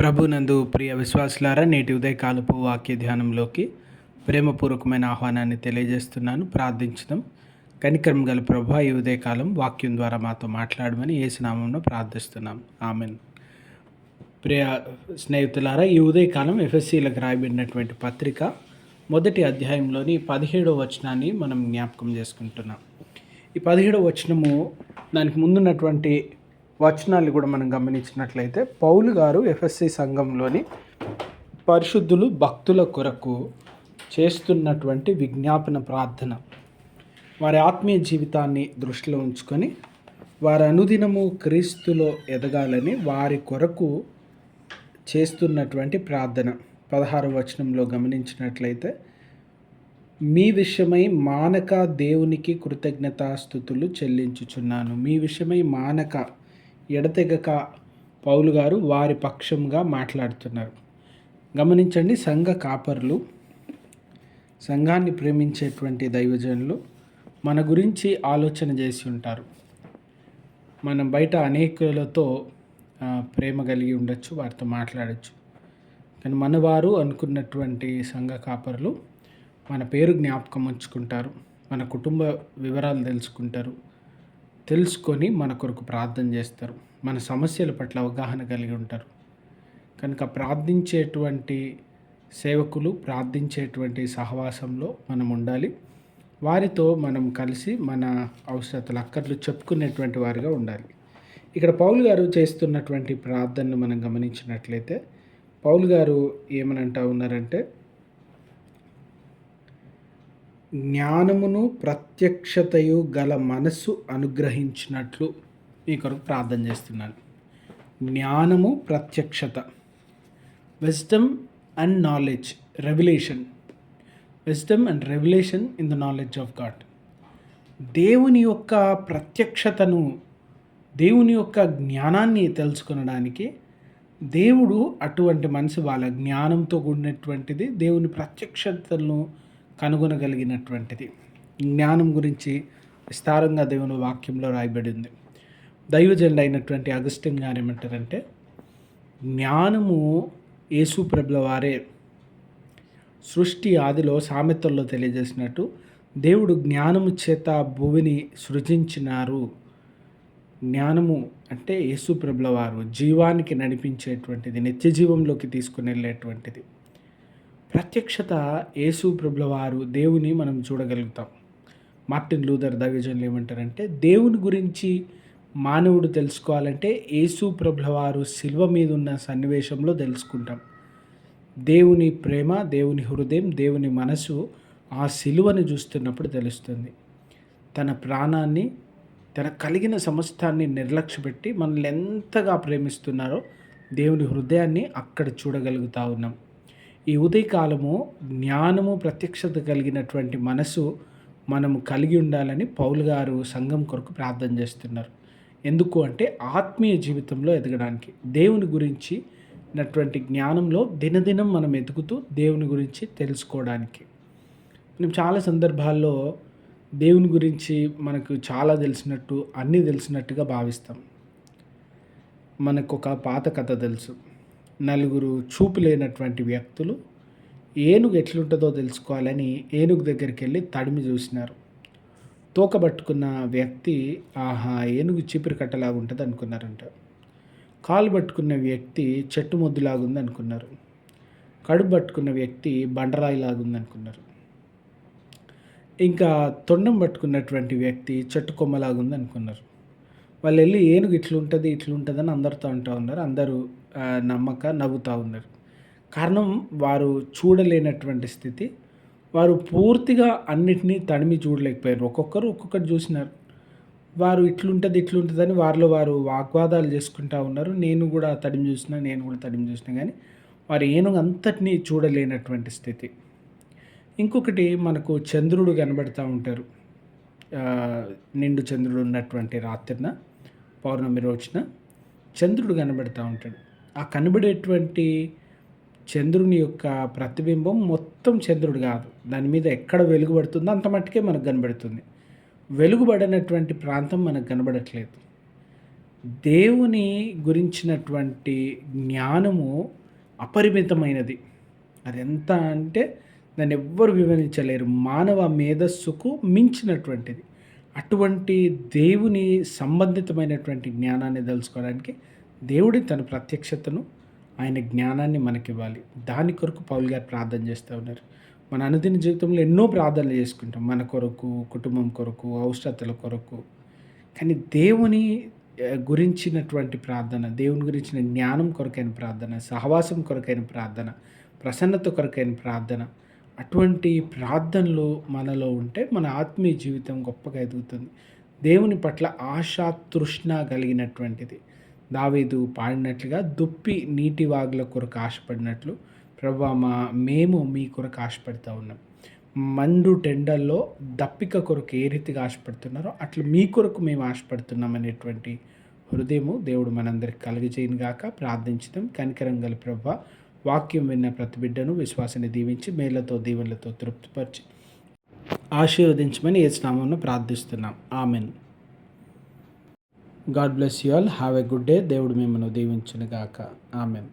ప్రభునందు ప్రియ విశ్వాసులారా నేటి ఉదయకాలపు వాక్య ధ్యానంలోకి ప్రేమపూర్వకమైన ఆహ్వానాన్ని తెలియజేస్తున్నాను. ప్రార్థించడం కనికరం గల ప్రభు ఈ ఉదయకాలం వాక్యం ద్వారా మాతో మాట్లాడమని ఏసునామంలో ప్రార్థిస్తున్నాం. ఆమెన్. ప్రియ స్నేహితులారా ఈ ఉదయకాలం ఎఫ్ఎస్సీలకు రాయబడినటువంటి పత్రిక మొదటి అధ్యాయంలోని పదిహేడవ వచనాన్ని మనం జ్ఞాపకం చేసుకుంటున్నాం. ఈ పదిహేడవ వచనము దానికి ముందున్నటువంటి వచనాలు కూడా మనం గమనించినట్లయితే పౌలు గారు ఎఫ్ఎస్సి సంఘంలోని పరిశుద్ధులు భక్తుల కొరకు చేస్తున్నటువంటి విజ్ఞాపన ప్రార్థన. వారి ఆత్మీయ జీవితాన్ని దృష్టిలో ఉంచుకొని వారి అనుదినము క్రీస్తులో ఎదగాలని వారి కొరకు చేస్తున్నటువంటి ప్రార్థన. పదహారు వచనంలో గమనించినట్లయితే మీ విషయమై మానక దేవునికి కృతజ్ఞతాస్థుతులు చెల్లించుచున్నాను. మీ విషయమై మానక ఎడతెగక పౌలు గారు వారి పక్షంగా మాట్లాడుతున్నారు. గమనించండి సంఘ కాపర్లు సంఘాన్ని ప్రేమించేటువంటి దైవజనులు మన గురించి ఆలోచన చేసి ఉంటారు. మనం బయట అనేకులతో ప్రేమ కలిగి ఉండొచ్చు వారితో మాట్లాడచ్చు. కానీ మనవారు అనుకున్నటువంటి సంఘ కాపరులు మన పేరు జ్ఞాపకం ఉంచుకుంటారు మన కుటుంబ వివరాలు తెలుసుకుంటారు. తెలుసుకొని మన కొరకు ప్రార్థన చేస్తారు. మన సమస్యల పట్ల అవగాహన కలిగి ఉంటారు. కనుక ప్రార్థించేటువంటి సేవకులు ప్రార్థించేటువంటి సహవాసంలో మనం ఉండాలి. వారితో మనం కలిసి మన అవసరతలు అక్కర్లు చెప్పుకునేటువంటి వారిగా ఉండాలి. ఇక్కడ పౌలు గారు చేస్తున్నటువంటి ప్రార్థనను మనం గమనించినట్లయితే పౌలు గారు ఏమని ఉన్నారంటే జ్ఞానమును ప్రత్యక్షతయు గల మనస్సు అనుగ్రహించినట్లు మీ కొరకు ప్రార్థన చేస్తున్నాను జ్ఞానము ప్రత్యక్షత. Wisdom and knowledge revelation wisdom and revelation in the knowledge of God దేవుని యొక్క ప్రత్యక్షతను దేవుని యొక్క జ్ఞానాన్ని తెలుసుకొనడానికి దేవుడు అటువంటి మనసు వాళ్ళ జ్ఞానంతో కూడినటువంటిది దేవుని ప్రత్యక్షతలను కనుగొనగలిగినటువంటిది. జ్ఞానం గురించి విస్తారంగా దేవుని వాక్యంలో రాయబడింది దైవజనుడు అయినటువంటి అగస్టిన్ గారు ఏమంటారంటే జ్ఞానము యేసు ప్రభుల వారే. సృష్టి ఆదిలో సామెతల్లో తెలియజేసినట్టు దేవుడు జ్ఞానము చేత భూమిని సృజించినారు. జ్ఞానము అంటే యేసు ప్రభుల వారు జీవానికి నడిపించేటువంటిది నిత్య జీవంలోకి తీసుకుని వెళ్ళేటువంటిది. ప్రత్యక్షత యేసు ప్రభుల వారు దేవుని మనం చూడగలుగుతాం. మార్టిన్ లూథర్ దవిజన్లు ఏమంటారంటే దేవుని గురించి మానవుడు తెలుసుకోవాలంటే యేసు ప్రభుల వారు శిల్వ మీద ఉన్న సన్నివేశంలో తెలుసుకుంటాం. దేవుని ప్రేమ దేవుని హృదయం దేవుని మనసు ఆ శిలువను చూస్తున్నప్పుడు తెలుస్తుంది. తన ప్రాణాన్ని తన కలిగిన సమస్తాన్ని నిర్లక్ష్యపెట్టి మనల్ని ఎంతగా ప్రేమిస్తున్నారో దేవుని హృదయాన్ని అక్కడ చూడగలుగుతా ఉన్నాం. ఈ ఉదయకాలము జ్ఞానము ప్రత్యక్షత కలిగినటువంటి మనసు మనము కలిగి ఉండాలని పౌలు గారు సంఘం కొరకు ప్రార్థన చేస్తున్నారు. ఎందుకు అంటే ఆత్మీయ జీవితంలో ఎదగడానికి దేవుని గురించి నటువంటి జ్ఞానంలో దినదినం మనం ఎదుగుతూ దేవుని గురించి తెలుసుకోవడానికి. మనం చాలా సందర్భాల్లో దేవుని గురించి మనకు చాలా తెలిసినట్టు అన్నీ తెలిసినట్టుగా భావిస్తాం. మనకు ఒక పాత కథ తెలుసు. నలుగురు చూపు లేనటువంటి వ్యక్తులు ఏనుగు ఎట్లుంటుందో తెలుసుకోవాలని ఏనుగు దగ్గరికి వెళ్ళి తడిమి చూసినారు. తోక పట్టుకున్న వ్యక్తి ఆహా ఏనుగు చీపురు కట్టలాగా ఉంటుంది అనుకున్నారంట. కాలు పట్టుకున్న వ్యక్తి చెట్టు మొద్దులాగుంది అనుకున్నారు. కడుపు పట్టుకున్న వ్యక్తి బండరాయిలాగుంది అనుకున్నారు. ఇంకా తొండం పట్టుకున్నటువంటి వ్యక్తి చెట్టు కొమ్మలాగుంది అనుకున్నారు. వాళ్ళు వెళ్ళి ఏనుగు ఇట్లుంటుంది ఇట్లుంటుంది అని అందరితో అంటూ ఉన్నారు. అందరూ నమ్మక నవ్వుతూ ఉన్నారు. కారణం వారు చూడలేనటువంటి స్థితి. వారు పూర్తిగా అన్నిటినీ తడిమి చూడలేకపోయారు. ఒక్కొక్కరు ఒక్కొక్కటి చూసినారు. వారు ఇట్లుంటుంది ఇట్లుంటుందని వారిలో వారు వాగ్వాదాలు చేసుకుంటూ ఉన్నారు. నేను కూడా తడిమి చూసిన నేను కూడా తడిమి చూసిన కానీ వారు ఏనుగు అంతటినీ చూడలేనటువంటి స్థితి. ఇంకొకటి మనకు చంద్రుడు కనబడుతూ ఉంటారు. నిండు చంద్రుడు ఉన్నటువంటి రాత్రిన. పౌర్ణమి రోజున చంద్రుడు కనబడుతూ ఉంటాడు. ఆ కనబడేటువంటి చంద్రుని యొక్క ప్రతిబింబం మొత్తం చంద్రుడు కాదు. దాని మీద ఎక్కడ వెలుగుబడుతుందో అంత మట్టుకే మనకు కనబడుతుంది. వెలుగుబడినటువంటి ప్రాంతం మనకు కనబడట్లేదు. దేవుని గురించినటువంటి జ్ఞానము అపరిమితమైనది. అది ఎంత అంటే దాన్ని ఎవ్వరు వివరించలేరు. మానవ మేధస్సుకు మించినటువంటిది. అటువంటి దేవుని సంబంధితమైనటువంటి జ్ఞానాన్ని తెలుసుకోవడానికి దేవుడి తన ప్రత్యక్షతను ఆయన జ్ఞానాన్ని మనకివ్వాలి. దాని కొరకు పౌల్ గారు ప్రార్థన చేస్తూ ఉన్నారు. మన అనుదిన జీవితంలో ఎన్నో ప్రార్థనలు చేసుకుంటాం. మన కొరకు కుటుంబం కొరకు అవసరతల కొరకు. కానీ దేవుని గురించినటువంటి ప్రార్థన దేవుని గురించిన జ్ఞానం కొరకైన ప్రార్థన సహవాసం కొరకైన ప్రార్థన ప్రసన్నత కొరకైన ప్రార్థన అటువంటి ప్రార్థనలు మనలో ఉంటే మన ఆత్మీయ జీవితం గొప్పగా ఎదుగుతుంది. దేవుని పట్ల ఆశా తృష్ణ కలిగినటువంటిది. దావేదు పాడినట్లుగా దుప్పి నీటి వాగుల కొరకు ఆశపడినట్లు ప్రభా మా మేము మీ కొరకు ఆశపడుతూ ఉన్నాం. మండు టెండల్లో దప్పిక కొరకు ఏ రీతిగా ఆశపడుతున్నారో అట్లా మీ కొరకు మేము ఆశపడుతున్నాం అనేటువంటి హృదయము దేవుడు మనందరికి కలిగజేయను గాక ప్రార్థించడం కనికరం గల ప్రభా వాక్యం విన్న ప్రతి బిడ్డను విశ్వాసాన్ని దీవించి మేళ్ళతో దీవెనలతో తృప్తిపరిచి ఆశీర్వదించమని ఏ స్నామంలో ప్రార్థిస్తున్నాం. Amen. God bless you all. Have a good day. దేవుడు మిమ్మల్ని దీవించునుగాక. ఆమెన్.